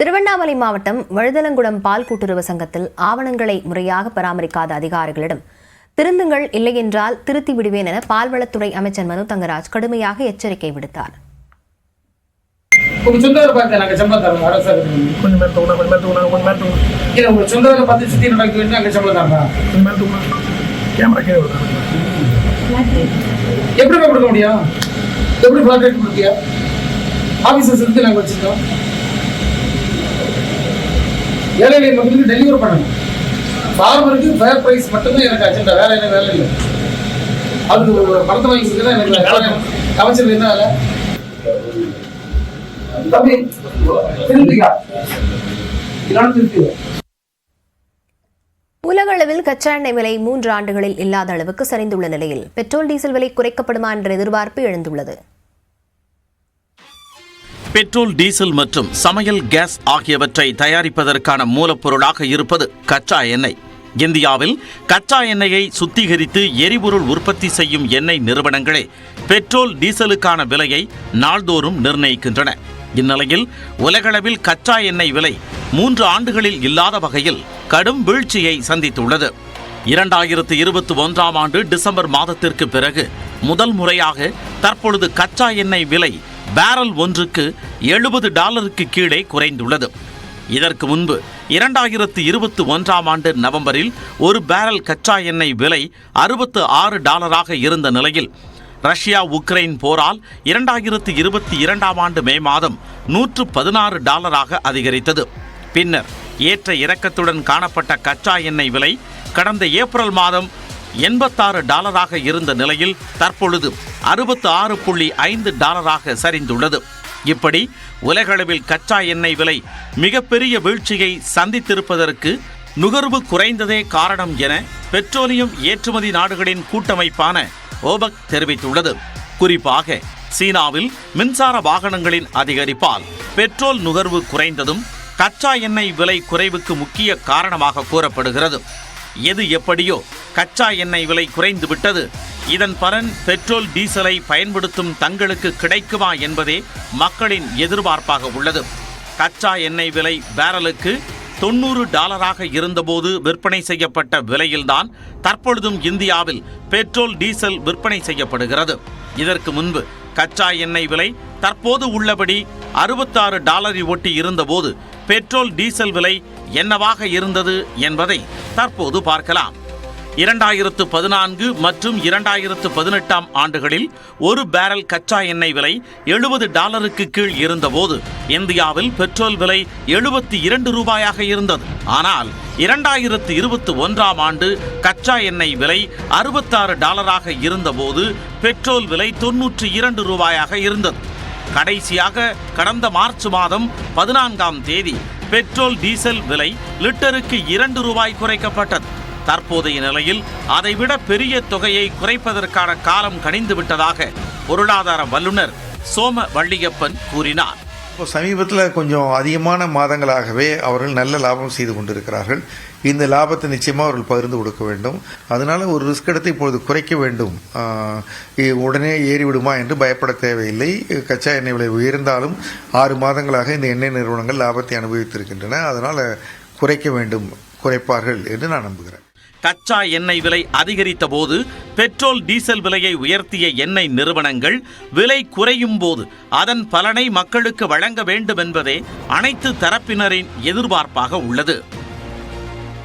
திருவண்ணாமலை மாவட்டம் வழுதலங்குடம் பால் கூட்டுறவு சங்கத்தில் ஆவணங்களை முறையாக பராமரிக்காத அதிகாரிகளிடம் திருந்துங்கள் இல்லையென்றால் திருத்தி விடுவேன் என பால்வளத்துறை அமைச்சர் மனு தங்கராஜ் கடுமையாக எச்சரிக்கை விடுத்தார். எப்படி கொடுக்க முடியும்? எப்படி ஆபீசர்ஸ் ரேட் இருந்து நாங்கள் வச்சிருக்கோம். ஏழை எளிய மக்களுக்கு டெலிவர் பண்ணணும். ஃபார்மருக்கு ஃபேர் ப்ரைஸ் மட்டும்தான் எனக்கு அஜெண்டா வேற என்ன வேலை இல்லை. அதுக்கு ஒரு பணத்தை வாங்கி கொடுத்தா எனக்கு வேலை. என்ன வேலை? தம்பி திரும்பிக்கா இதனால திருப்பிடுவோம் உலகளவில் கச்சா எண்ணெய் விலை மூன்று ஆண்டுகளில் இல்லாத அளவுக்கு சரிந்துள்ள நிலையில் பெட்ரோல் டீசல் விலை குறைக்கப்படுமா என்ற எதிர்பார்ப்பு எழுந்துள்ளது. பெட்ரோல் டீசல் மற்றும் சமையல் கேஸ் ஆகியவற்றை தயாரிப்பதற்கான மூலப்பொருளாக இருப்பது கச்சா எண்ணெய். இந்தியாவில் கச்சா எண்ணெயை சுத்திகரித்து எரிபொருள் உற்பத்தி செய்யும் எண்ணெய் நிறுவனங்களே பெட்ரோல் டீசலுக்கான விலையை நாள்தோறும் நிர்ணயிக்கின்றன. இந்நிலையில் உலகளவில் கச்சா எண்ணெய் விலை மூன்று ஆண்டுகளில் இல்லாத வகையில் கடும் வீழ்ச்சியை சந்தித்துள்ளது. இரண்டாயிரத்து இருபத்தி ஒன்றாம் ஆண்டு டிசம்பர் மாதத்திற்கு பிறகு முதல் முறையாக தற்பொழுது கச்சா எண்ணெய் விலை பேரல் ஒன்றுக்கு எழுபது டாலருக்கு கீழே குறைந்துள்ளது. இதற்கு முன்பு இரண்டாயிரத்து இருபத்தி ஒன்றாம் ஆண்டு நவம்பரில் ஒரு பேரல் கச்சா எண்ணெய் விலை அறுபத்து ஆறு டாலராக இருந்த நிலையில் ரஷ்யா உக்ரைன் போரால் இரண்டாயிரத்து இருபத்தி இரண்டாம் ஆண்டு மே மாதம் நூற்று பதினாறு டாலராக அதிகரித்தது. பின்னர் ஏற்ற இறக்கத்துடன் காணப்பட்ட கச்சா எண்ணெய் விலை கடந்த ஏப்ரல் மாதம் எண்பத்தாறு டாலராக இருந்த நிலையில் தற்பொழுது அறுபத்து ஆறு புள்ளி ஐந்து டாலராக சரிந்துள்ளது. இப்படி உலகளவில் கச்சா எண்ணெய் விலை மிகப்பெரிய வீழ்ச்சியை சந்தித்திருப்பதற்கு நுகர்வு குறைந்ததே காரணம் என பெட்ரோலியம் ஏற்றுமதி நாடுகளின் கூட்டமைப்பான ஓபக் தெரிவித்துள்ளது. குறிப்பாக சீனாவில் மின்சார வாகனங்களின் அதிகரிப்பால் பெட்ரோல் நுகர்வு குறைந்ததும் கச்சா எண்ணெய் விலை குறைவுக்கு முக்கிய காரணமாக கூறப்படுகிறது. எது எப்படியோ கச்சா எண்ணெய் விலை குறைந்து விட்டது. இதன் பலன் பெட்ரோல் டீசலை பயன்படுத்தும் தங்களுக்கு கிடைக்குமா என்பதே மக்களின் எதிர்பார்ப்பாக உள்ளது. கச்சா எண்ணெய் விலை பேரலுக்கு தொண்ணூறு டாலராக இருந்தபோது விற்பனை செய்யப்பட்ட விலையில்தான் தற்பொழுதும் இந்தியாவில் பெட்ரோல் டீசல் விற்பனை செய்யப்படுகிறது. இதற்கு முன்பு கச்சா எண்ணெய் விலை தற்போது உள்ளபடி அறுபத்தாறு டாலரை ஒட்டி இருந்தபோது பெட்ரோல் டீசல் விலை என்னவாக இருந்தது என்பதை தற்போது பார்க்கலாம். இரண்டாயிரத்து பதினான்கு மற்றும் இரண்டாயிரத்து பதினெட்டாம் ஆண்டுகளில் ஒரு பேரல் கச்சா எண்ணெய் விலை எழுபது டாலருக்கு கீழ் இருந்தபோது இந்தியாவில் பெட்ரோல் விலை எழுபத்தி இரண்டு ரூபாயாக இருந்தது. ஆனால் இரண்டாயிரத்து இருபத்தி ஒன்றாம் ஆண்டு கச்சா எண்ணெய் விலை அறுபத்தாறு டாலராக இருந்தபோது பெட்ரோல் விலை தொன்னூற்றி இரண்டு ரூபாயாக இருந்தது. கடைசியாக கடந்த மார்ச் மாதம் பதினான்காம் தேதி பெட்ரோல் டீசல் விலை லிட்டருக்கு இரண்டு ரூபாய் குறைக்கப்பட்டது. தற்போதைய நிலையில் அதைவிட பெரிய தொகையை குறைப்பதற்கான காலம் கணிந்துவிட்டதாக பொருளாதார வல்லுநர் சோம வள்ளியப்பன் கூறினார். இப்போ சமீபத்தில் கொஞ்சம் அதிகமான மாதங்களாகவே அவர்கள் நல்ல லாபம் செய்து கொண்டிருக்கிறார்கள். இந்த லாபத்தை நிச்சயமாக அவர்கள் பகிர்ந்து கொடுக்க வேண்டும். அதனால ஒரு ரிஸ்க் எடுத்து இப்பொழுது குறைக்க வேண்டும். உடனே ஏறிவிடுமா என்று பயப்பட தேவையில்லை. கச்சா எண்ணெய் விலை உயர்ந்தாலும் ஆறு மாதங்களாக இந்த எண்ணெய் நிறுவனங்கள் லாபத்தை அனுபவித்திருக்கின்றன. அதனால் குறைக்க வேண்டும் குறைப்பார்கள் என்று நான் நம்புகிறேன். கச்சா எண்ணெய் விலை அதிகரித்த போது பெட்ரோல் டீசல் விலையை உயர்த்திய எண்ணெய் நிறுவனங்கள் விலை குறையும் போது அதன் பலனை மக்களுக்கு வழங்க வேண்டும் என்பதே அனைத்து தரப்பினரின் எதிர்பார்ப்பாக உள்ளது.